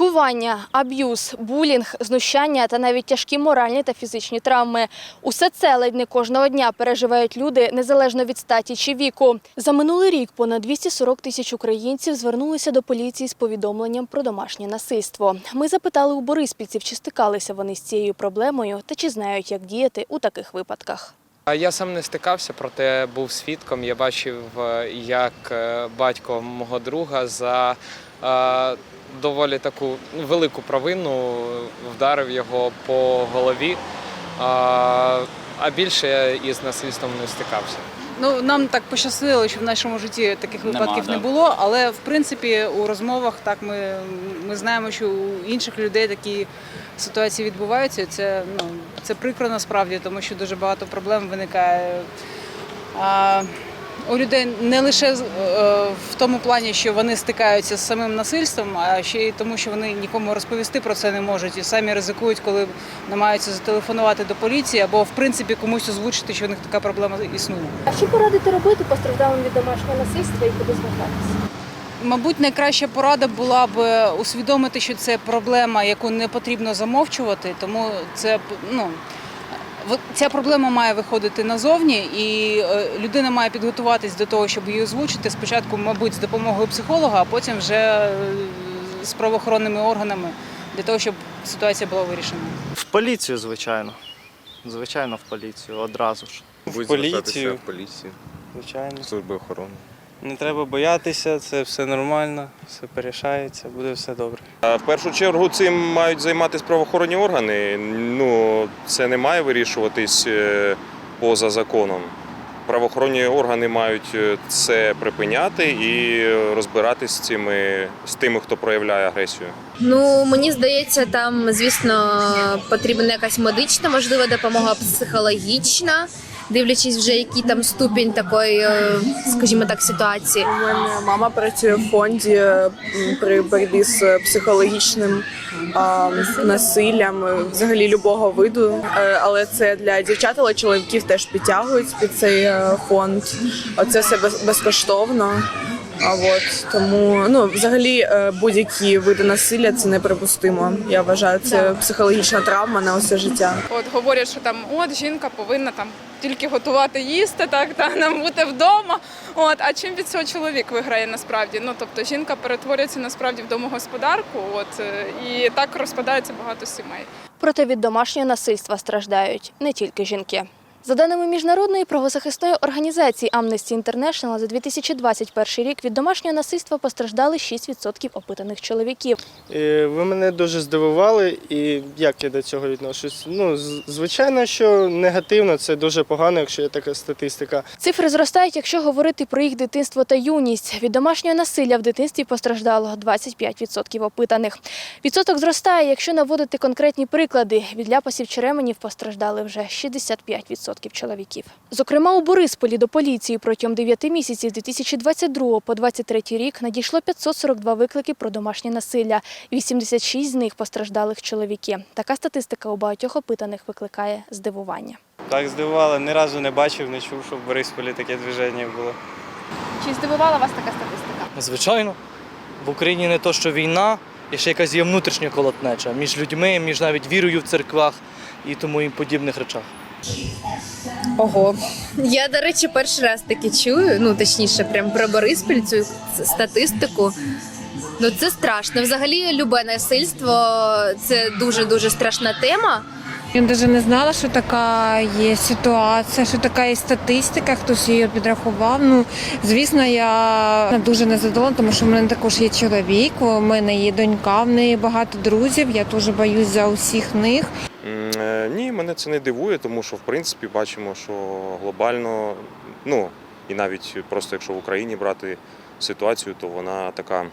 Катування, аб'юз, булінг, знущання та навіть тяжкі моральні та фізичні травми. Усе це ледь не кожного дня переживають люди незалежно від статі чи віку. За минулий рік понад 240 тисяч українців звернулися до поліції з повідомленням про домашнє насильство. Ми запитали у бориспільців, чи стикалися вони з цією проблемою та чи знають, як діяти у таких випадках. Я сам не стикався, проте був свідком. Я бачив, е, як е, батько мого друга за е, доволі таку велику провину вдарив його по голові. А, а більше я із насильством не стикався. Ну нам так пощастило, що в нашому житті таких Нема, випадків да. не було. Але в принципі у розмовах так ми, ми знаємо, що у інших людей такі ситуації відбуваються. Це ну це прикро насправді, тому що дуже багато проблем виникає. А, у людей не лише е, в тому плані, що вони стикаються з самим насильством, а ще й тому, що вони нікому розповісти про це не можуть і самі ризикують, коли намагаються зателефонувати до поліції або в принципі комусь озвучити, що у них така проблема існує. А що порадити робити постраждалим від домашнього насильства і куди звертатися? Мабуть, найкраща порада була б усвідомити, що це проблема, яку не потрібно замовчувати, тому це ну. В- Ця проблема має виходити назовні, і е, людина має підготуватись до того, щоб її озвучити. Спочатку, мабуть, з допомогою психолога, а потім вже е, з правоохоронними органами для того, щоб ситуація була вирішена. В поліцію, звичайно. Звичайно, в поліцію одразу ж. Будь поліцію. в поліцію, Звичайно. служби охорони. Не треба боятися, це все нормально, все порішається, буде все добре. А в першу чергу цим мають займатися правоохоронні органи. Ну, це не має вирішуватись е, поза законом. Правоохоронні органи мають е, це припиняти і розбиратись з цими з тими, хто проявляє агресію. Ну мені здається, там звісно потрібна якась медична, можливо, допомога психологічна, дивлячись вже який там ступінь такої, е, скажімо так, ситуації. У мене мама працює в фонді при боротьбі з психологічним а, насиллям, е, взагалі любого виду. Е, Але це для дівчат, але чоловіків теж підтягують під цей е, фонд. Оце все безкоштовно. А от тому ну взагалі е, будь-які види насилля це неприпустимо. Я вважаю, це психологічна травма на усе життя. От говорять, що там от жінка повинна там тільки готувати їсти, так та нам бути вдома. От а чим від цього чоловік виграє насправді? Ну тобто жінка перетворюється насправді в домогосподарку, от е, і так розпадається багато сімей. Проте від домашнього насильства страждають не тільки жінки. За даними міжнародної правозахисної організації Amnesty International, за 2021 рік від домашнього насильства постраждали 6% опитаних чоловіків. І ви мене дуже здивували, і як я до цього відношусь? Ну, звичайно, що негативно, це дуже погано, якщо є така статистика. Цифри зростають, якщо говорити про їх дитинство та юність. Від домашнього насилля в дитинстві постраждало 25% опитаних. Відсоток зростає, якщо наводити конкретні приклади. Від ляпасів чи ременів постраждали вже 65% чоловіків. Зокрема, у Борисполі до поліції протягом 9 місяців з 2022 по 2023 рік надійшло 542 виклики про домашнє насилля. 86 з них постраждалих чоловіки. Така статистика у багатьох опитаних викликає здивування. Так здивувало, ні разу не бачив, не чув, що в Борисполі таке движення було. Чи здивувала вас така статистика? Звичайно, в Україні не то, що війна, і ще якась є внутрішня колотнеча між людьми, між навіть вірою в церквах і тому і подібних речах. Ого. Я, до речі, перший раз таки чую, ну точніше, прям про Бориспіль цю статистику. Ну це страшно. Взагалі, любе насильство це дуже дуже страшна тема. Я навіть не знала, що така є ситуація, що така є статистика, хтось її підрахував. Ну, звісно, я дуже незадоволена, тому що в мене також є чоловік, у мене є донька, в неї багато друзів. Я дуже боюсь за усіх них. Е, Ні, мене це не дивує, тому що в принципі бачимо, що глобально, ну і навіть просто якщо в Україні брати ситуацію, то вона така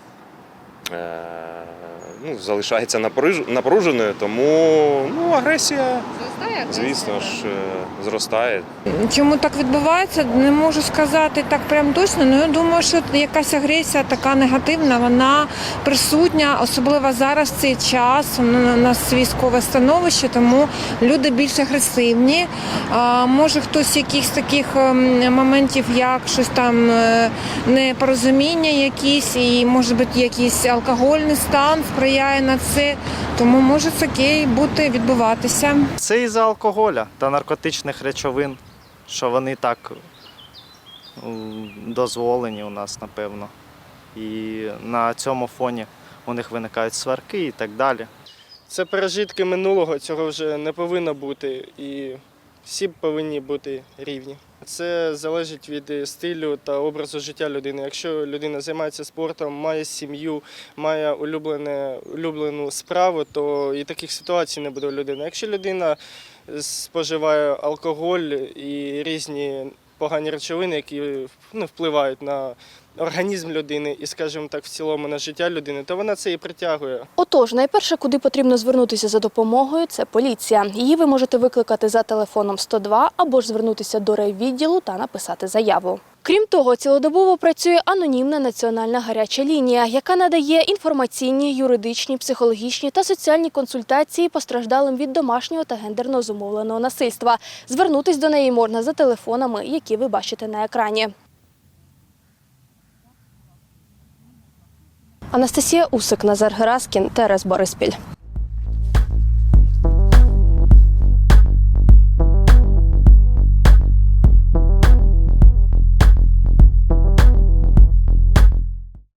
е, ну, залишається напруженою, тому ну, агресія, звісно ж, е, зростає. Чому так відбувається, не можу сказати так прям точно. але я думаю, що якась агресія така негативна, вона присутня, особливо зараз в цей час. У нас військове становище, тому люди більш агресивні. А, може хтось якихось таких ем, моментів, як щось там е, непорозуміння якісь, і може бути якийсь алкогольний стан сприяє впливає на це, тому може таке і бути відбуватися. Це із-за алкоголя та наркотичних речовин, що вони так дозволені у нас, напевно. І на цьому фоні у них виникають сварки і так далі. Це пережитки минулого, цього вже не повинно бути. І всі повинні бути рівні. Це залежить від стилю та образу життя людини. Якщо людина займається спортом, має сім'ю, має улюблене, улюблену справу, то і таких ситуацій не буде у людини. Якщо людина споживає алкоголь і різні погані речовини, які ну, впливають на організм людини і, скажімо так, в цілому на життя людини, то вона це і притягує. Отож, найперше, куди потрібно звернутися за допомогою, це поліція. Її ви можете викликати за телефоном 102 або ж звернутися до райвідділу та написати заяву. Крім того, цілодобово працює анонімна національна гаряча лінія, яка надає інформаційні, юридичні, психологічні та соціальні консультації постраждалим від домашнього та гендерно зумовленого насильства. Звернутись до неї можна за телефонами, які ви бачите на екрані. Анастасія Усик, Назар Гераскін, Терес Бориспіль.